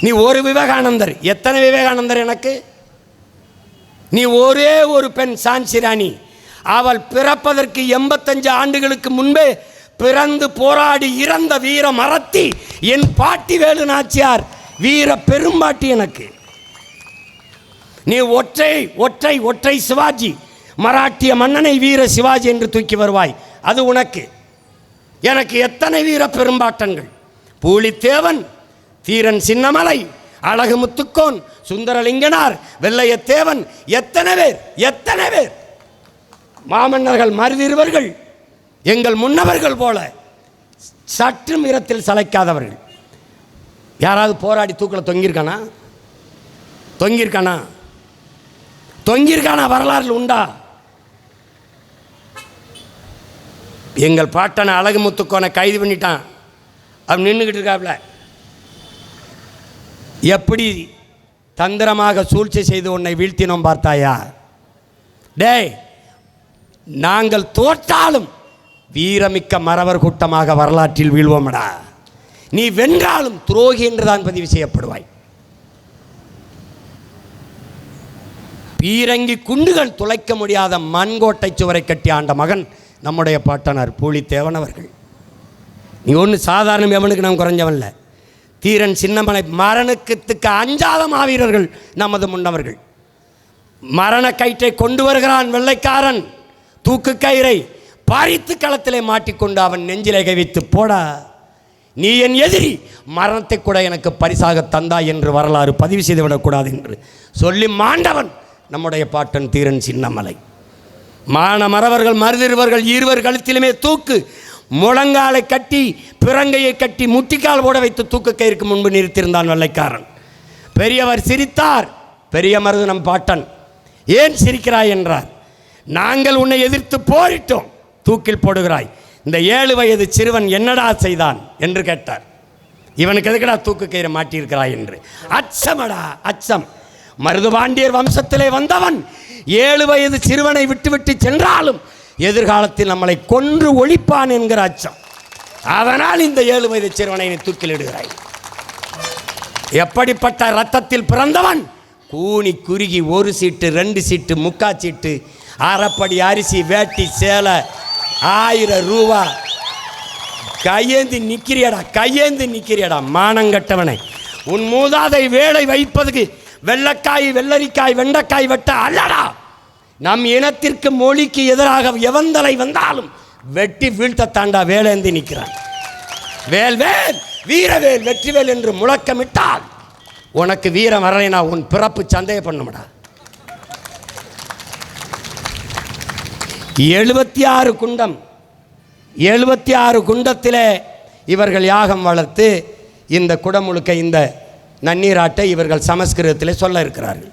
நீ ஒரு விவேகானந்தர். எத்தனை விவேகானந்தர் எனக்கு? நீ ஒரே ஒரு பெண் சான்சி ராணி. அவள் பிறப்பதற்கு எண்பத்தஞ்சு ஆண்டுகளுக்கு முன்பே பிறந்து போராடி இறந்த வீர மரத்தி என் பாட்டி வேலு நாச்சியார் வீர பெரும்பாட்டி எனக்கு. நீ ஒற்றை ஒற்றை ஒற்றை சிவாஜி மராட்டிய மன்னனை வீர சிவாஜி என்று தூக்கி வருவாய். அது உனக்கு. எனக்கு எத்தனை வீர பெரும்பாட்டங்கள்? பூலித்தேவன் தீரன் சின்னமலை அழகு முத்துக்கோன் சுந்தரலிங்கனார் வெள்ளையத்தேவன் எத்தனை பேர் எத்தனை பேர்? மாமன்னர்கள் மருதிருவர்கள் எங்கள் முன்னவர்கள் போல சற்றும் மிரத்தில் சளைக்காதவர்கள். யாராவது போராடி தூக்கில் தொங்கியிருக்கானா? தொங்கியிருக்கானா? தொங்கியிருக்கானா? வரலாறு உண்டா? எங்கள் பாட்டனை அழகு முத்துக்கோனை கைது பண்ணிட்டான். அவன் நின்றுக்கிட்டு இருக்காப்ல. எப்படி தந்திரமாக சூழ்ச்சி செய்து உன்னை வீழ்த்தினோம் பார்த்தாயா? டேய் நாங்கள் தோற்றாலும் வீரமிக்க மறவர் கூட்டமாக வரலாற்றில் வீழ்வோமடா. நீ வென்றாலும் துரோகி என்றுதான் பதிவு செய்யப்படுவாய். பீரங்கி குண்டுகள் துளைக்க முடியாத மண்கோட்டை சுவரை கட்டி ஆண்ட மகன் நம்முடைய பாட்டனார் பூலித்தேவன் அவர்கள். நீ ஒன்று சாதாரண எவனுக்கு நாம் குறைஞ்சவன்ல தீரன் சின்னமலை மரணத்துக்கு அஞ்சாத மாவீரர்கள் நமது முன்னவர்கள். மரண கயிற்றை கொண்டு வருகிறான் வெள்ளைக்காரன். தூக்கு கயிறை பறித்து களத்திலே மாட்டிக்கொண்டு அவன் நெஞ்சிலை கவித்து போடா நீ என் எதிரி. மரணத்தை கூட எனக்கு பரிசாக தந்தாய் என்று வரலாறு பதிவு செய்துவிடக்கூடாது என்று சொல்லி மாண்டவன் நம்முடைய பாட்டன் தீரன் சின்னமலை. மானமரவர்கள் மருதிருவர்கள் இருவர் கழுத்திலுமே தூக்கு முழங்காலை கட்டி பிறங்கையை கட்டி முட்டிக்கால் போட வைத்து தூக்க கயிறுக்கு முன்பு நிறுத்தியிருந்தான் வெள்ளைக்காரன். பெரியவர் சிரித்தார். பெரிய மருது நம் பாட்டன் ஏன் சிரிக்கிறாய்? என்றார். நாங்கள் உன்னை எதிர்த்து போரிட்டோம். தூக்கில் போடுகிறாய். இந்த ஏழு வயது சிறுவன் என்னடா செய்தான்? என்று கேட்டார். இவனுக்கு எதுக்குடா தூக்கு கயிறு மாட்டியிருக்கிறாய்? என்று. அச்சமடா அச்சம். மருதுபாண்டியர் வம்சத்திலே வந்தவன். ஏழு வயது சிறுவனை விட்டுவிட்டு சென்றாலும் எதிர்காலத்தில் நம்மளை கொன்று ஒழிப்பான் என்கிற அச்சம். அதனால் இந்த ஏழு வயது சிறுவனை தூக்கிலிடுகிறாய். எப்படிப்பட்ட ரத்தத்தில் பிறந்தவன்? கூனி குறுகி ஒரு சீட்டு ரெண்டு சீட்டு முக்கா சீட்டு அரைப்படி அரிசி வேட்டி சேலை ஆயிரம் ரூபா. கையேந்தி நிற்கிறியடா கையேந்தி நிற்கிறியடா மானங்கட்டவனை உன் மூதாதை வேலை வைப்பதுக்கு வெள்ளக்காய் வெள்ளரிக்காய் வெண்டைக்காய் வெட்ட அல்லடா. நம் இனத்திற்கு மொழிக்கு எதிராக எவந்தலை வந்தாலும் வெட்டி வீழ்த்த தாண்டா வேலேந்தி நிற்கிறான். வேல் வேல் வீரவேல் வெற்றிவேல் என்று முழக்கமிட்டால் உனக்கு வீரம் வரலைனா உன் பிறப்பு சந்தேகம் பண்ணுமடா. எழுபத்தி ஆறு குண்டம் எழுபத்தி ஆறு குண்டத்திலே இவர்கள் யாகம் வளர்த்து இந்த குடமுழுக்க இந்த நன்னீராட்டை இவர்கள் சமஸ்கிருதத்திலே சொல்ல இருக்கிறார்கள்.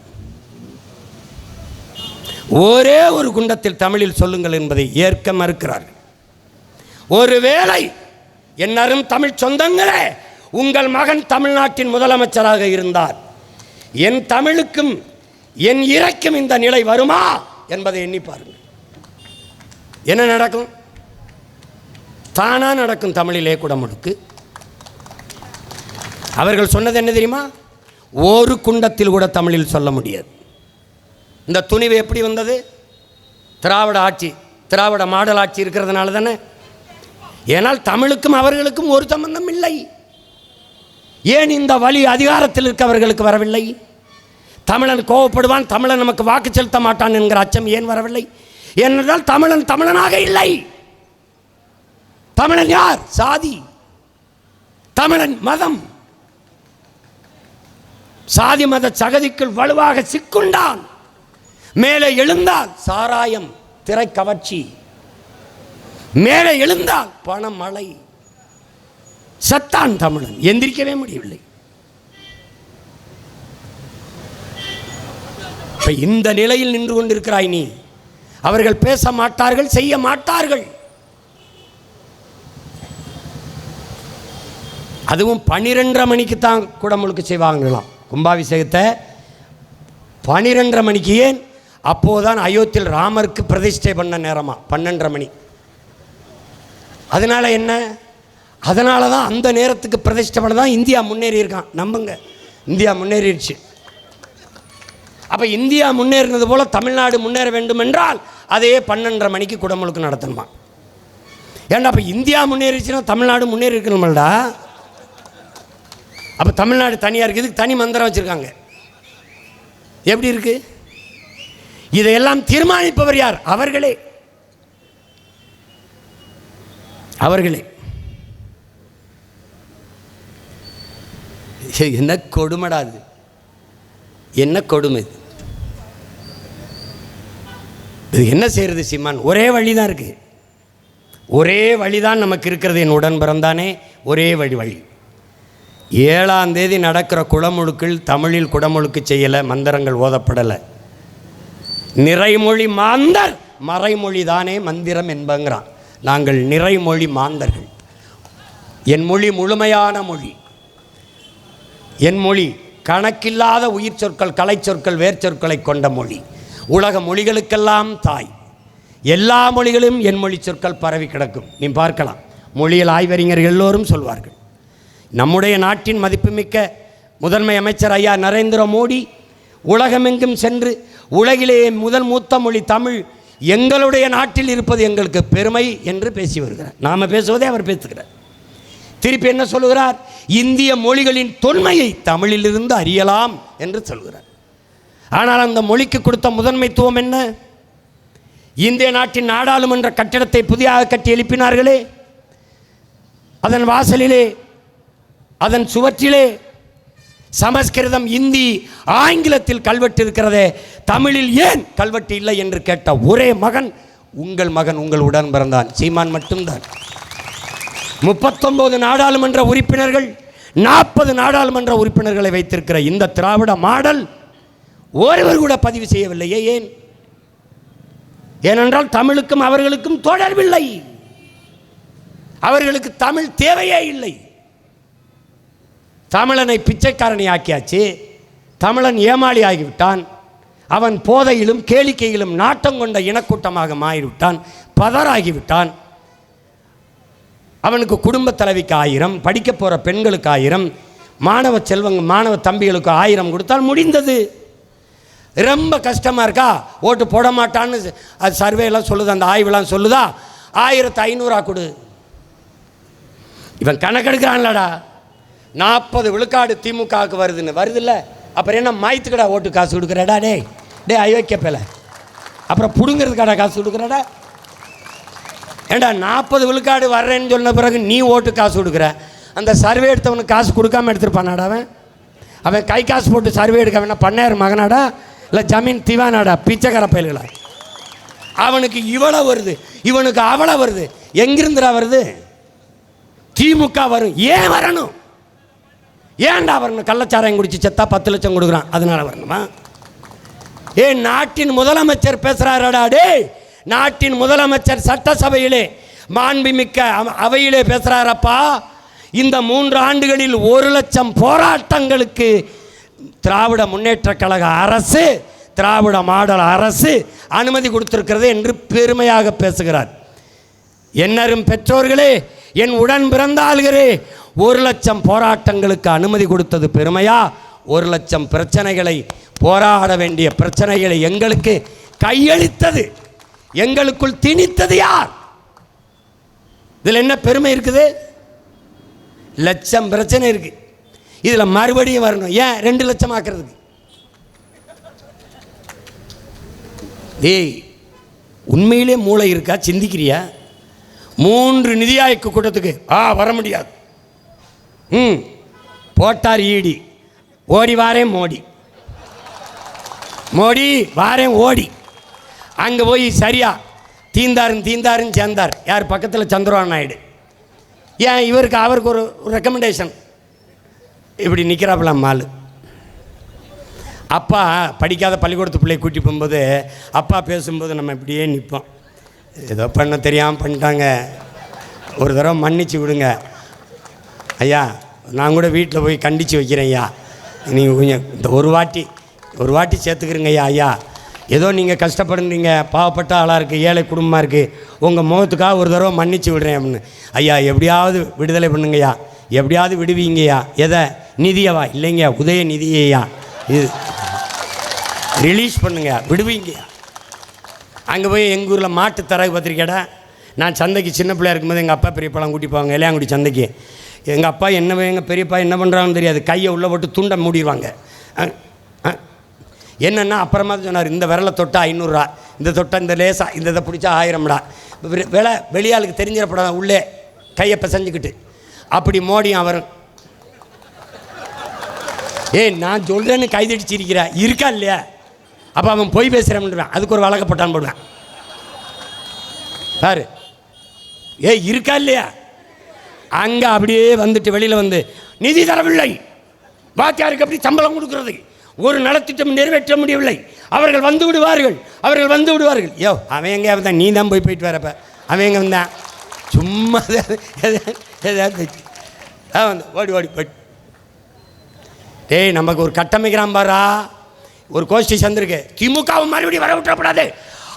ஒரே ஒரு குண்டத்தில் தமிழில் சொல்லுங்கள் என்பதை ஏற்க மறுக்கிறார்கள். ஒருவேளை என்னரும் தமிழ் சொந்தங்களே உங்கள் மகன் தமிழ்நாட்டின் முதலமைச்சராக இருந்தார். என் தமிழுக்கும் என் இறைக்கும் இந்த நிலை வருமா என்பதை எண்ணி பாருங்கள். என்ன நடக்கும்? தானா நடக்கும் தமிழிலே குடமுழுக்கு. அவர்கள் சொன்னது என்ன தெரியுமா? ஒரு குண்டத்தில் கூட தமிழில் சொல்ல முடியாது. இந்த துணிவு எப்படி வந்தது? திராவிட ஆட்சி திராவிட மாடல் ஆட்சி இருக்கிறதுனால தானே? ஏனால் தமிழுக்கும் அவர்களுக்கும் ஒரு சம்பந்தம் இல்லை. ஏன் இந்த வழி அதிகாரத்தில் இருக்கவர்களுக்கு வரவில்லை? தமிழன் கோவப்படுவான் தமிழன் நமக்கு வாக்கு செலுத்த மாட்டான் என்கிற அச்சம் ஏன் வரவில்லை? ஏனென்றால் தமிழன் தமிழனாக இல்லை. தமிழன் யார்? சாதி. தமிழன் மதம். சாதி மத சகதிக்குள் வலுவாக சிக்குண்டான். மேலே எழுந்தால் சாராயம் திரை கவர்ச்சி. மேலே எழுந்தால் பணம் மழை சத்தான் தமிழன் எந்திரிக்கவே முடியவில்லை. இந்த நிலையில் நின்று கொண்டிருக்கிறாய் நீ. அவர்கள் பேச மாட்டார்கள் செய்ய மாட்டார்கள். அதுவும் பன்னிரெண்டரை மணிக்கு தான் குடமுழுக்கு செய்வாங்களாம். கும்பாபிஷேகத்தை பன்னிரெண்டரை மணிக்கு ஏன் அப்போதான் அயோத்தியில் ராமருக்கு பிரதிஷ்டை பண்ண நேரமா பன்னெண்டரை மணி. அதனால் என்ன? அதனால தான் அந்த நேரத்துக்கு பிரதிஷ்டை பண்ண தான் இந்தியா முன்னேறி இருக்கான். நம்புங்க. இந்தியா முன்னேறிடுச்சு. அப்போ இந்தியா முன்னேறினது போல் தமிழ்நாடு முன்னேற வேண்டும் என்றால் அதே பன்னெண்டரை மணிக்கு குடமுழுக்கு நடத்தணுமா? ஏன்னா அப்போ இந்தியா முன்னேறிச்சுன்னா தமிழ்நாடு முன்னேறி இருக்கணுமல்டா அப்போ தமிழ்நாடு தனியாக இருக்குது தனி மந்திரம் வச்சுருக்காங்க. எப்படி இருக்குது இதையெல்லாம் தீர்மானிப்பவர் யார்? அவர்களே. அவர்களே. என்ன கொடுமடாது என்ன கொடுமை இது? என்ன செய்யறது சிம்மான் ஒரே வழி தான் இருக்கு. ஒரே வழி தான் நமக்கு இருக்கிறது என் உடன் பிறந்தானே ஒரே வழி வழி. ஏழாம் தேதி நடக்கிற குளமுழுக்கில் தமிழில் குடமுழுக்கு செய்யலை மந்திரங்கள் ஓதப்படலை. நிறைமொழி மாந்தர். மறைமொழி தானே மந்திரம் என்பங்கிறான். நாங்கள் நிறைமொழி மாந்தர்கள். என் மொழி முழுமையான மொழி. என் மொழி கணக்கில்லாத உயிர் சொற்கள் கலை சொற்கள் வேர்ச்சொற்களை கொண்ட மொழி. உலக மொழிகளுக்கெல்லாம் தாய். எல்லா மொழிகளும் என் மொழி சொற்கள் பரவி கிடக்கும். நீ பார்க்கலாம். மொழியியல் ஆய்வறிஞர்கள் எல்லோரும் சொல்வார்கள். நம்முடைய நாட்டின் மதிப்புமிக்க முதன்மை அமைச்சர் ஐயா நரேந்திர மோடி உலகமெங்கும் சென்று உலகிலே முதல் மூத்த மொழி தமிழ். எங்களுடைய நாட்டில் இருப்பது எங்களுக்கு பெருமை என்று பேசி வருகிறார். நாம் பேசுவதே அவர் பேசுகிறார். திருப்பி என்ன சொல்லுகிறார்? இந்திய மொழிகளின் தொன்மையை தமிழிலிருந்து அறியலாம் என்று சொல்கிறார் ஆனால் அந்த மொழிக்கு கொடுத்த முதன்மைத்துவம் என்ன? இந்திய நாட்டின் நாடாளுமன்ற கட்டிடத்தை புதிதாக கட்டி எழுப்பினார்களே. அதன் வாசலிலே அதன் சுவற்றிலே சமஸ்கிருதம் இந்தி ஆங்கிலத்தில் கல்வெட்டு இருக்கிறதே தமிழில் ஏன் கல்வெட்டு இல்லை என்று கேட்ட ஒரே மகன் உங்கள் மகன் உங்கள் உடன் பிறந்தான். சீமான் மட்டும்தான். முப்பத்தொன்பது நாடாளுமன்ற உறுப்பினர்கள் நாற்பது நாடாளுமன்ற உறுப்பினர்களை வைத்திருக்கிற இந்த திராவிட மாடல் ஒருவர் கூட பதிவு செய்யவில்லையே ஏன்? ஏனென்றால் தமிழுக்கும் அவர்களுக்கும் தொடர்பில்லை. அவர்களுக்கு தமிழ் தேவையே இல்லை. தமிழனை பிச்சைக்காரனை ஆக்கியாச்சு. தமிழன் ஏமாளி ஆகிவிட்டான். அவன் போதையிலும் கேளிக்கையிலும் நாட்டம் கொண்ட இனக்கூட்டமாக மாறிவிட்டான். பதறாகிவிட்டான். அவனுக்கு குடும்ப தலைவிக்கு ஆயிரம் படிக்க போகிற பெண்களுக்கு ஆயிரம் மாணவ செல்வங்க மாணவ தம்பிகளுக்கு ஆயிரம் கொடுத்தால் முடிந்தது. ரொம்ப கஷ்டமாக இருக்கா? ஓட்டு போட மாட்டான்னு அது சர்வேலாம் சொல்லுது அந்த ஆய்வுலாம் சொல்லுதா? ஆயிரத்து ஐநூறுரூவா கொடு. இவன் கணக்கெடுக்கிறான்லடா. நாற்பது விழுக்காடு திமுகவுக்கு வருதுன்னு. வருதுல்ல? அப்புறம் என்ன மாய்த்துக்கடா ஓட்டு காசு கொடுக்குறடா டே டே அயோக்கிய பேல அப்புறம் பிடுங்கிறதுக்கடா காசு கொடுக்குறடா? ஏண்டா நாற்பது விழுக்காடு வர்றேன்னு சொன்ன பிறகு நீ ஓட்டு காசு கொடுக்குற? அந்த சர்வே எடுத்தவனுக்கு காசு கொடுக்காம எடுத்துருப்பானாடா அவன்? அவன் கை காசு போட்டு சர்வே எடுக்க வேணா பண்ணையார் மகனாடா? இல்லை ஜமீன் திவானாடா? பிச்சைக்கார பயல்களா? அவனுக்கு இவ்வளோ வருது. இவனுக்கு அவ்வளோ வருது. எங்கிருந்துடா வருது? திமுக வரும். ஏன் வரணும்? ஏன்டா வரணும் கள்ளச்சாராயம் குடிச்சு செத்தா பத்து லட்சம் கொடுக்குறான். அதனால வரணுமா? ஏ நாட்டின் முதலமைச்சர் பேசுகிறாரடா டே நாட்டின் முதலமைச்சர் சட்டசபையிலே மாண்புமிக்க அவையிலே பேசுறாரப்பா. இந்த மூன்று ஆண்டுகளில் ஒரு லட்சம் போராட்டங்களுக்கு திராவிட முன்னேற்றக் கழக அரசு திராவிட மாடல் அரசு அனுமதி கொடுத்திருக்கிறது என்று பெருமையாக பேசுகிறார். என்னரும் பெற்றோர்களே என் உடன் பிறந்தாள்களே ஒரு லட்சம் போராட்டங்களுக்கு அனுமதி கொடுத்தது பெருமையா? ஒரு லட்சம் பிரச்சனைகளை போராட வேண்டிய பிரச்சனைகளை எங்களுக்கு கையளித்தது. எங்களுக்குள் திணித்தது யார்? இதில் என்ன பெருமை இருக்குது? லட்சம் பிரச்சனை இருக்கு. இதில் மறுபடியும் வரணும். ஏன்? ரெண்டு லட்சம் ஆக்குறதுக்கு. டேய் உண்மையிலே மூளை இருக்கா? சிந்திக்கிறியா? மூன்று நிதி ஆய்வு கூட்டத்துக்கு ஆ வர முடியாது. ம். போட்டார் ஈடி. ஓடி வாரேன் மோடி. மோடி வாரேன் ஓடி. அங்கே போய் சரியா தீந்தாருன்னு தீந்தாருன்னு சேர்ந்தார். யார் பக்கத்தில்? சந்திரபாபு நாயுடு. ஏன் இவருக்கு அவருக்கு ஒரு ரெக்கமெண்டேஷன் இப்படி நிற்கிறாப்பலாம் மாலு. அப்பா படிக்காத பள்ளிக்கூடத்து பிள்ளைய கூட்டி போகும்போது அப்பா பேசும்போது நம்ம இப்படியே நிற்போம் ஏதோ பண்ண தெரியாமல் பண்ணிட்டாங்க. ஒரு தடவை மன்னிச்சு விடுங்க. ஐயா நான் கூட வீட்டில் போய் கண்டித்து வைக்கிறேன் ஐயா. நீங்கள் கொஞ்சம் இந்த ஒரு வாட்டி ஒரு வாட்டி சேர்த்துக்கிறேங்க ஐயா ஐயா. ஏதோ நீங்கள் கஷ்டப்படுறீங்க பாவப்பட்ட ஆளாக இருக்குது ஏழை குடும்பமாக இருக்குது உங்கள் முகத்துக்காக ஒரு தடவை மன்னிச்சு விடுறேன் அப்படின்னு. ஐயா எப்படியாவது விடுதலை பண்ணுங்கய்யா எப்படியாவது விடுவீங்கய்யா எதை? நிதியவா? இல்லைங்க உதய நிதியையா இது ரிலீஸ் பண்ணுங்க விடுவீங்கய்யா அங்கே போய் எங்கள் ஊரில் மாட்டு தரகு பத்திரிக்கைடா. நான் சந்தைக்கு சின்ன பிள்ளையா இருக்கும்போது எங்கள் அப்பா பெரிய பழம் கூட்டி போவாங்க இளையாங்குடி சந்தைக்கு. எங்கள் அப்பா என்ன எங்கள் பெரியப்பா என்ன பண்ணுறாங்கன்னு தெரியாது. கையை உள்ளே போட்டு துண்டை மூடிடுவாங்க என்னென்னா அப்புறமா சொன்னார் இந்த விரலை தொட்டா ஐநூறுரூவா இந்த தொட்டா இந்த லேசா இந்த இதை பிடிச்சா ஆயிரம்டா. வெ- விலை வெளியாளுக்கு தெரிஞ்சிடப்படாத உள்ளே கையை பிசைஞ்சுக்கிட்டு அப்படி மோடியும் அவரும். ஏய் நான் சொல்கிறேன்னு கைதடிச்சிருக்கிறா இருக்கா இல்லையா? அப்போ அவன் பொய் பேசுகிறான்றான் அதுக்கு ஒரு வழக்கப்பட்டான் போடுவேன். பாரு. ஏய் இருக்கா இல்லையா? அங்கே அப்படியே வந்துட்டு வெளியில் வந்து நிதி தரவில்லை. வாத்தியாருக்கு அப்படி சம்பளம் கொடுக்கறது? ஒரு நலத்திட்டம் நிறைவேற்ற முடியவில்லை. அவர்கள் வந்து விடுவார்கள். அவர்கள் வந்து விடுவார்கள். யோ அவன் எங்கே வந்தான் நீ தான் போய் போயிட்டு வரப்ப அவன் எங்கே வந்தான்? சும்மா ஏதாவது வந்து ஓடி ஓடி போயிட்டு டேய் நமக்கு ஒரு கட்டமைக்கிறான் பாரா. ஒரு கோஷ்டி சந்திருக்கு. திமுகவும் மறுபடியும் வர விட்டுறப்படாது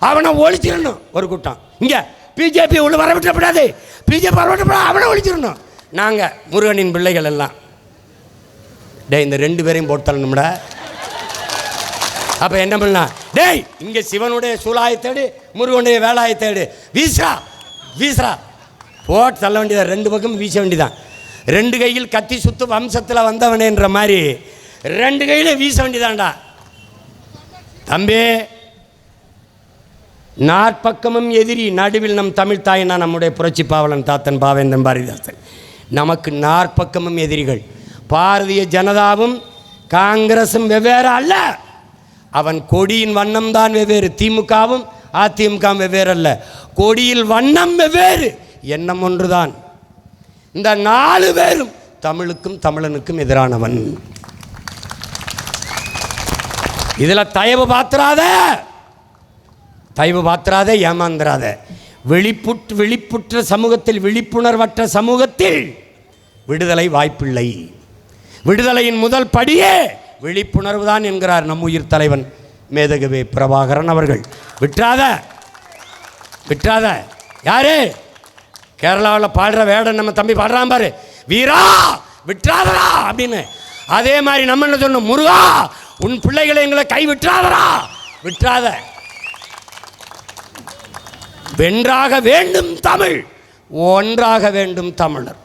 அவனை ஒழிச்சிடணும். ஒரு கூட்டம். இங்கே. பிஜேபி உள்ள வரவிட்டப்படாது பிஜேபி வரவிட்டப்படாது அவனை ஒழிச்சிடணும். நாங்கள் முருகனின் பிள்ளைகள் எல்லாம். டேய் இந்த ரெண்டு பேரையும் போட்டுத்தரணும்டா அப்போ என்ன பண்ணலாம்? டேய் இங்கே சிவனுடைய சூலாயத்தேடு முருகனுடைய வேலாயத்தேடு வீசுறா வீசுறா போட்டு தள்ள வேண்டியதான் ரெண்டு பக்கம் வீச வேண்டியதான் ரெண்டு கையில் கத்தி சுத்து வம்சத்தில் வந்தவனேன்ற மாதிரி ரெண்டு கையில் வீச வேண்டியதான்டா. தம்பி நாற்பக்கமும் எதிரி நடுவில் நம் தமிழ் தாயினா நம்முடைய புரட்சி பாவலன் தாத்தன் பாவேந்தன் பாரதிதாசன். நமக்கு நாற்பக்கமும் எதிரிகள். பாரதிய ஜனதாவும் காங்கிரசும் வெவ்வேறு அல்ல. அவன் கொடியின் வண்ணம் தான் வெவ்வேறு. திமுகவும் அதிமுக வெவ்வேறு அல்ல. கொடியில் வண்ணம் வெவ்வேறு. எண்ணம் ஒன்றுதான். இந்த நாலு பேரும் தமிழுக்கும் தமிழனுக்கும் எதிரானவன். இதில் தயவு பாத்திராத. தயவு பாத்திராத ஏமாந்திராத. வெளிப்புற்று விழிப்புற்ற சமூகத்தில் விழிப்புணர்வற்ற சமூகத்தில் விடுதலை வாய்ப்பில்லை. விடுதலையின் முதல் படியே விழிப்புணர்வு தான் என்கிறார் நம் உயிர் தலைவன் மேதகவே பிரபாகரன் அவர்கள். விட்டுறாத விட்டுறாத யாரு? கேரளாவில் பாடுற வேடன் நம்ம தம்பி பாடுறான் பாரு. வீரா! விட்டுறாதடா அப்படின்னு. அதே மாதிரி நம்ம என்ன சொன்னோம்? முருகா! உன் பிள்ளைகளை எங்களை கை விட்டுறாதடா விட்டுறாத வென்றாக வேண்டும் தமிழ் ஒன்றாக வேண்டும் தமிழர்.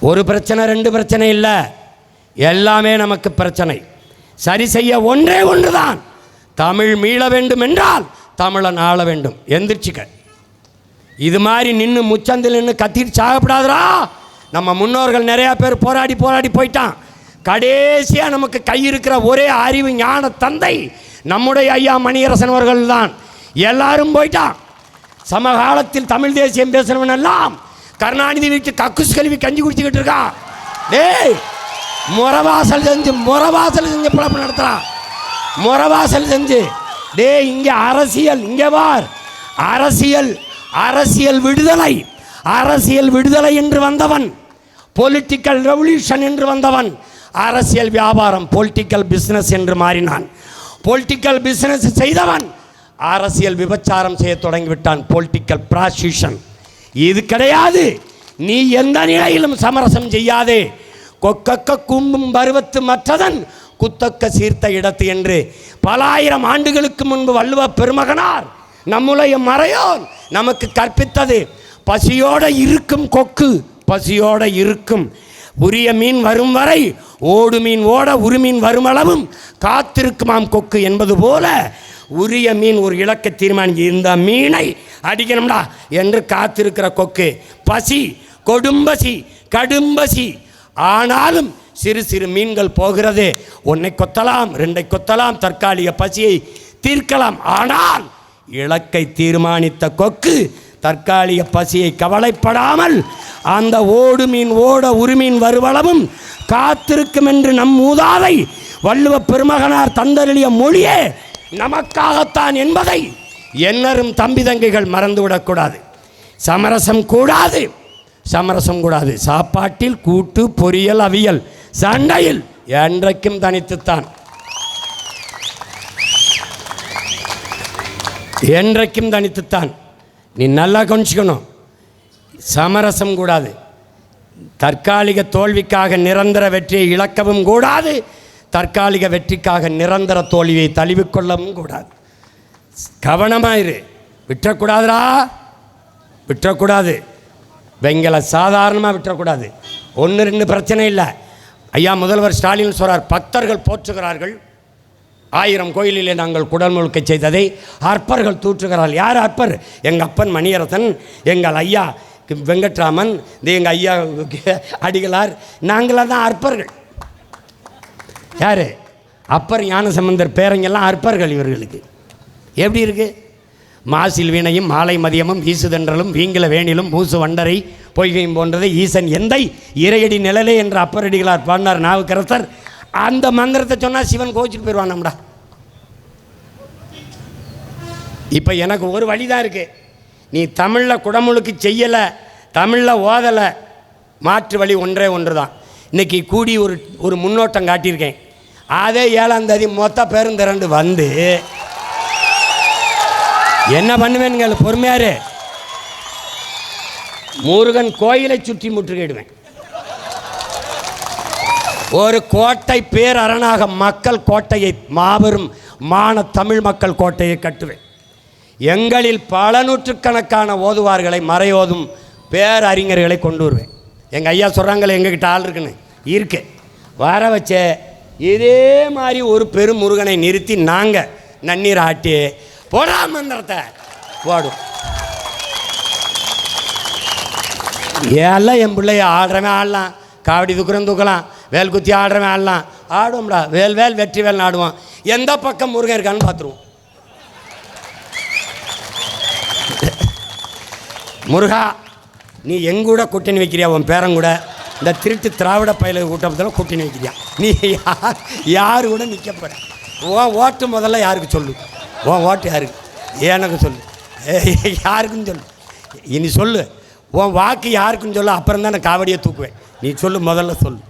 ஒரு பிரச்சனை ரெண்டு பிரச்சனை இல்லை. எல்லாமே நமக்கு பிரச்சனை. சரி செய்ய ஒன்றே ஒன்றுதான். தமிழ் மீள வேண்டும் என்றால் தமிழன் ஆள வேண்டும். எந்திரிச்சுக்க. இது மாதிரி நின்று முச்சந்தில் நின்று கத்திட்டு சாகப்படாதரா நம்ம முன்னோர்கள் நிறையா பேர் போராடி போராடி போயிட்டான். கடைசியாக நமக்கு கை இருக்கிற ஒரே அறிவு ஞான தந்தை நம்முடைய ஐயா மணியரசன் அவர்கள் தான் எல்லாரும் போயிட்டான் சமகாலத்தில் தமிழ் தேசியம் பேசுறவன் எல்லாம் கருணாநிதி வீட்டு கக்குஸ் கல்வி கஞ்சி குடிச்சுக்கிட்டு இருக்கான் டேய் முறவாசல் செஞ்சு முறவாசல் செஞ்சு பிழப்பு நடத்துகிறான் முறவாசல் செஞ்சு. டேய் இங்கே அரசியல் இங்கே வார் அரசியல் அரசியல் விடுதலை அரசியல் விடுதலை என்று வந்தவன். பொலிட்டிக்கல் ரெவல்யூஷன் என்று வந்தவன். அரசியல் வியாபாரம் பொலிட்டிக்கல் பிஸ்னஸ் என்று மாறினான். பொலிட்டிக்கல் பிஸ்னஸ் செய்தவன். அரசியல் விபச்சாரம் செய்ய தொடங்கிவிட்டான் பொலிட்டிக்கல் ப்ராசியூஷன் இது கிடையாது. நீ எந்த நிலையிலும் சமரசம் செய்யாதே. கொக்கக்க கும்பும் பருவத்து மற்றதன் குத்தக்க சீர்த்த இடத்து என்று பல ஆயிரம் ஆண்டுகளுக்கு முன்பு வள்ளுவ பெருமகனார் நம்முடைய மறையோன் நமக்கு கற்பித்தது. பசியோட இருக்கும் கொக்கு பசியோட இருக்கும். உரிய மீன் வரும் வரை ஓடு மீன் ஓட உருமீன் வருமளவும் காத்திருக்குமாம் கொக்கு என்பது போல உரிய மீன் ஒரு இலக்கை தீர்மானிச்சு இந்த மீனை அடிக்கணும்டா என்று காத்திருக்கிற கொக்கு. பசி கொடும்பசி கடும்பசி. ஆனாலும் சிறு சிறு மீன்கள் போகிறது. ஒன்றை கொத்தலாம் ரெண்டை கொத்தலாம் தற்காலிக பசியை தீர்க்கலாம். ஆனால் இலக்கை தீர்மானித்த கொக்கு தற்காலிக பசியை கவலைப்படாமல் அந்த ஓடு மீன் ஓட உருமீன் வருவளவும் காத்திருக்கும் என்று நம் மூதாதை வள்ளுவ பெருமகனார் தந்தருளிய மொழியே நமக்காகத்தான் என்பதை என்னரும் தம்பி தங்கைகள் மறந்துவிடக்கூடாது. சமரசம் கூடாது. சமரசம் கூடாது. சாப்பாட்டில் கூட்டு பொரியல் அவியல் சண்டையில் என்றைக்கும் தனித்துத்தான். என்றைக்கும் தனித்துத்தான். நீ நல்லா கொஞ்சிக்கணும் சமரசம் கூடாது. தற்காலிக தோல்விக்காக நிரந்தர வெற்றியை இழக்கவும் கூடாது. தற்காலிக வெற்றிக்காக நிரந்தர தோல்வியை தழுவிக்கொள்ளவும் கூடாது. கவனமாயிரு. விட்டுறக்கூடாதுடா விட்டுறக்கூடாது வெங்கலை சாதாரணமாக விட்டுறக்கூடாது ஒன்று ரெண்டு பிரச்சனை இல்லை. ஐயா முதல்வர் ஸ்டாலின் சொல்கிறார் பக்தர்கள் போற்றுகிறார்கள். ஆயிரம் கோயிலிலே நாங்கள் குடல் முழுக்க செய்ததை அற்பர்கள் தூற்றுகிறார்கள். யார் அற்பர் எங்கள் அப்பன் மணியரசன் எங்கள் ஐயா வெங்கட்ராமன் எங்கள் ஐயா அடிகளார். நாங்களாக தான் அற்பர்கள் யார்? அப்பர் ஞானசம்பந்தர் பேரங்கெல்லாம் அற்பர்கள் இவர்களுக்கு. எப்படி இருக்குது மாசில் வீணையும் மாலை மதியமும் வீசுதன்றலும் வீங்கில வேணிலும் மூசு வண்டரை பொய்கையும் போன்றதை ஈசன் எந்தை இறையடி நிழலே என்ற அப்பரடிகளார் பாடினார் நாவுக்கரசர். அந்த மந்திரத்தை சொன்னால் சிவன் கோச்சிட்டு போயிடுவான் நம்மடா இப்போ எனக்கு ஒரு வழி தான் இருக்கு. நீ தமிழில் குடமுழுக்கு செய்யலை தமிழில் ஓதலை மாற்று வழி ஒன்றே ஒன்று தான் இன்றைக்கி கூடி ஒரு ஒரு முன்னோட்டம் காட்டியிருக்கேன். அதே ஏழாம் தேதி மொத்த பேரும் திரண்டு வந்து என்ன பண்ணுவேன்னு பொறுமையாரு. முருகன் கோயிலை சுற்றி முற்றுகையிடுவேன். ஒரு கோட்டை பேரரணாக மக்கள் கோட்டையை மாபெரும் மான தமிழ் மக்கள் கோட்டையை கட்டுவேன். எங்களில் பல நூற்றுக்கணக்கான ஓதுவார்களை மறையோதும் பேரறிஞர்களை கொண்டு வருவேன். எங்கள் ஐயா சொல்கிறாங்களே எங்ககிட்ட ஆள் இருக்குன்னு. இருக்கு. வர வச்சே இதே மாதிரி ஒரு பெரும் முருகனை நிறுத்தி நாங்கள் நன்னீர் ஆட்டி போடா மந்திரத்தை. போடும் ஏல்லாம் என் பிள்ளைய ஆடுறவன் ஆடலாம். காவடி தூக்குறவன் தூக்கலாம். வேல் குத்தி ஆடுறவன் ஆடலாம். ஆடுவோம்டா. வேல் வேல் வெற்றி வேல் ஆடுவோம் எந்த பக்கம் முருகன் இருக்கான்னு பார்த்துருவோம் முருகா நீ எங்கூட கூட்டணி வைக்கிறியா? உன் பேரங்கூட இந்த திருட்டு திராவிட பயில கூட்டத்தில் கூட்டணி வைக்கிறியா நீ யார் யார் கூட நிற்க போகிற உன் ஓட்டு முதல்ல யாருக்கு சொல்லு? உன் ஓட்டு யாருக்கு? எனக்கு சொல்லு. யாருக்குன்னு சொல்லு. இனி சொல்லு. உன் வாக்கு யாருக்குன்னு சொல்லு அப்புறம் தான் நான் காவடியை தூக்குவேன். நீ சொல்லு முதல்ல சொல்லு.